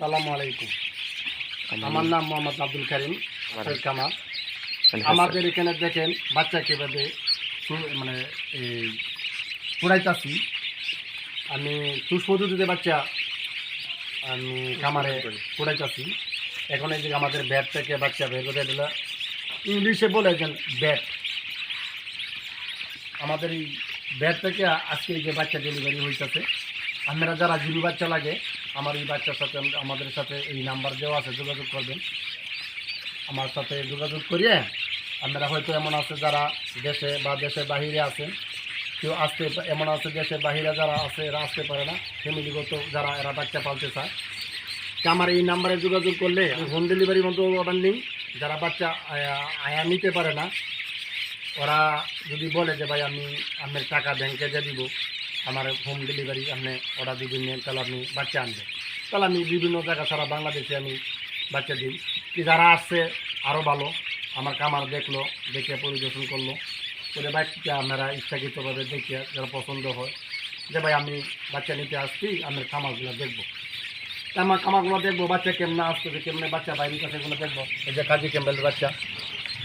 সালামু আলাইকুম। আমার নাম মোহাম্মদ আব্দুল করিম সৈয়দ কামাল। আমাদের এখানে দেখেন বাচ্চা কীভাবে মানে এই পুরাইতাছি। আমি পদ্ধতিতে বাচ্চা আমি কামারে পুরাইতাছি। এখন এই যে আমাদের ব্যাট থেকে বাচ্চা বের করে দিল। ইংলিশে বলে যে ব্যাট আমাদের এই ব্যাট থেকে আজকে এই যে বাচ্চা ডেলিভারি হইতেছে। আপনারা যারা জিবি বাচ্চা লাগে আমার এই বাচ্চার সাথে আমাদের সাথে এই নাম্বার দেওয়া আছে, যোগাযোগ করবেন। আমার সাথে যোগাযোগ করিয়ে আপনারা হয়তো এমন আছে যারা দেশে বা দেশের বাহিরে আছেন, কেউ আসতে এমন আছে দেশের বাহিরে যারা আছে, এরা আসতে পারে না। ফ্যামিলিগত যারা এরা বাচ্চা পালতে চায়। আমার এই নাম্বারে যোগাযোগ করলে হোম ডেলিভারি মতো অর্ডার নিই যারা বাচ্চা আয়া- নিতে পারে না, ওরা যদি বলে যে, ভাই, আমি আপনার টাকা ব্যাংকে দিয়ে দিব। আমার হোম ডেলিভারি আপনি অর্ডার দিবেন, তাহলে আপনি বাচ্চা আনবেন। তাহলে আমি বিভিন্ন জায়গা সারা বাংলাদেশে আমি বাচ্চা দিই। যারা আসছে আরও ভালো। আমার কামার দেখল, দেখে পরিদর্শন করল। করে বাচ্চা আপনারা ইচ্ছাকৃতভাবে দেখে যারা পছন্দ হয়, যে ভাই আমি বাচ্চা নিতে আসছি আপনার খামারগুলো দেখব। আমার খামারগুলো দেখব, বাচ্চা কেমনে আসতেছে কেমনে বাচ্চা বাইরের কাছে এগুলো দেখব। এই যে কাজী ক্যাম্বেল বাচ্চা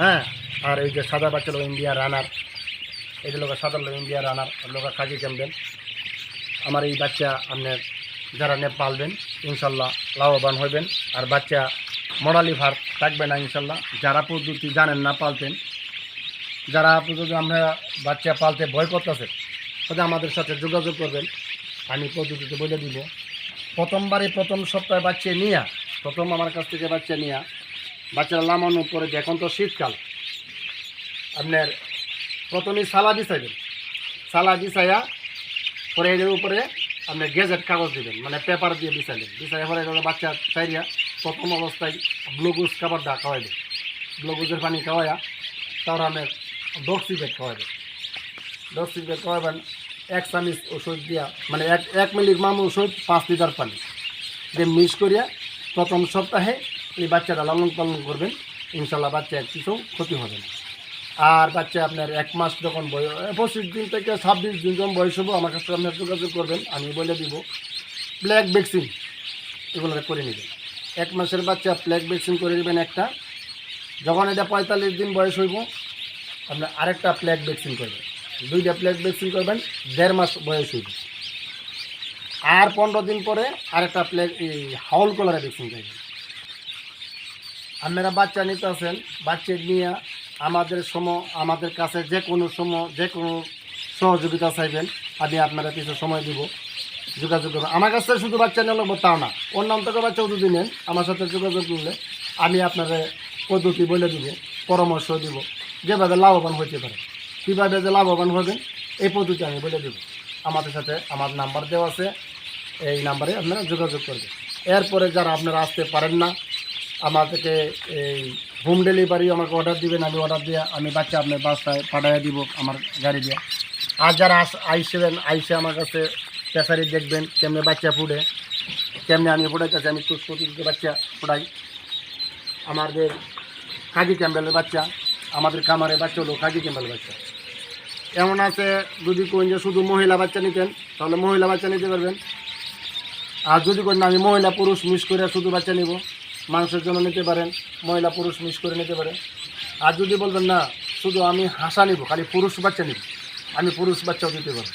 হ্যাঁ? আর এই যে সাদা বাচ্চা ইন্ডিয়া রানার। এই যে লোক সাদা ইন্ডিয়া রানার লোক কাজী ক্যাম্বেল আমার এই বাচ্চা আপনার যারা নে পালবেন ইনশাল্লাহ লাভবান হইবেন। আর বাচ্চা মরালি ভার থাকবে না, ইনশাল্লাহ। যারা পদ্ধতি জানেন না, পালতেন। যারা পদ্ধতি আমরা বাচ্চা পালতে ভয় করতেছে, তাদের আমাদের সাথে যোগাযোগ করবেন। আমি পদ্ধতিতে বলে দিব, প্রথমবারে প্রথম সপ্তাহে বাচ্চা নিয়া, প্রথম আমার কাছ থেকে বাচ্চা নিয়া, বাচ্চারা লামানোর পরে এখন তো শীতকাল। আপনার প্রথমেই সালা বিছাইবেন। সালা বিছাইয়া পরে এর উপরে, আপনি গেজেট কাগজ দিবেন মানে পেপার দিয়ে বিছাইলেন। বিছাইয়া পরে এগুলো বাচ্চা চাইরিয়া প্রথম অবস্থায় গ্লুকোজ খাবারটা খাওয়াইবেন গ্লুকোজের পানি খাওয়াইয়া তারপর আপনি ডক্সি বেড খাওয়াইবেন ডক্সি বেড খাওয়াবেন, এক চামিচ ওষুধ দিয়া মানে এক এক মিলির মাম ওষুধ, পাঁচ লিটার পানি। দিয়ে মিক্স করিয়া প্রথম সপ্তাহে এই বাচ্চাটা লালন পালন করবেন, ইনশাল্লাহ বাচ্চার কিছু ক্ষতি হবে না। আর বাচ্চা আপনার এক মাস যখন বয়স পঁচিশ দিন থেকে ছাব্বিশ দিন যখন বয়স হব, আমার কাছে আপনার যোগাযোগ করবেন, আমি বলে দিব, ব্ল্যাক ভ্যাকসিন এগুলো করে নেবেন। এক মাসের বাচ্চা ব্ল্যাক ভ্যাকসিন করে নেবেন একটা, যখন এটা পঁয়তাল্লিশ দিন বয়স হইব আপনার আরেকটা প্লেগ ভ্যাকসিন করবেন। দুইটা প্লেগ ভ্যাকসিন করবেন, দেড় মাস বয়স হইব। আর পনেরো দিন পরে আরেকটা প্লেগ এই হাউল কলারে ভ্যাকসিন করবেন। আপনারা বাচ্চা নিতে আসেন বাচ্চা নিয়ে আমাদের সম, আমাদের কাছে যে কোনো সময় যে কোনো সহযোগিতা চাইবেন, আমি আপনারা কিছু সময় দিব, যোগাযোগ করবেন আমার কাছে শুধু বাচ্চা নিয়ে লাগবো তাও না, অন্যান্য থেকে বাচ্চাও যদি নেন, আমার সাথে যোগাযোগ করলে আমি আপনাদের পদ্ধতি বলে দিব, পরামর্শ দিব, যেভাবে লাভবান হতে পারে। কীভাবে যে লাভবান হবেন, এই পদ্ধতি আমি বলে দেব। আমাদের সাথে আমার নাম্বার দেওয়া আছে, এই নাম্বারে আপনারা যোগাযোগ করবেন। এরপরে যারা আপনারা আসতে পারেন না আমাদেরকে এই হোম ডেলিভারি আমাকে অর্ডার দিবেন, আমি অর্ডার দিয়ে আমি বাচ্চা আপনার বাসায় পাঠিয়ে দিব আমার গাড়ি দিয়ে। আর যারা আস আইসবেন, আইসে আমার কাছে পেশারি দেখবেন কেমনে বাচ্চা ফুটে, কেমনে আমি ফুটাইতেছি, আমি তুষ প্রতিদিকে বাচ্চা ফুটাই। আমাদের কাজী ক্যাম্বেলের বাচ্চা, আমাদের কামারে বাচ্চা হলো কাজী ক্যাম্বেল বাচ্চা। এমন আছে, যদি কোন যে শুধু মহিলা বাচ্চা নিতেন, তাহলে মহিলা বাচ্চা নিতে পারবেন। আর যদি কোন আমি মহিলা পুরুষ মিস করে শুধু বাচ্চা নিব। মাংসের জন্য নিতে পারেন, মহিলা, পুরুষ মিস করে নিতে পারেন। আর যদি বলবেন না, শুধু আমি হাসা নিব, খালি পুরুষ বাচ্চা নিব, আমি পুরুষ বাচ্চাও দিতে পারব।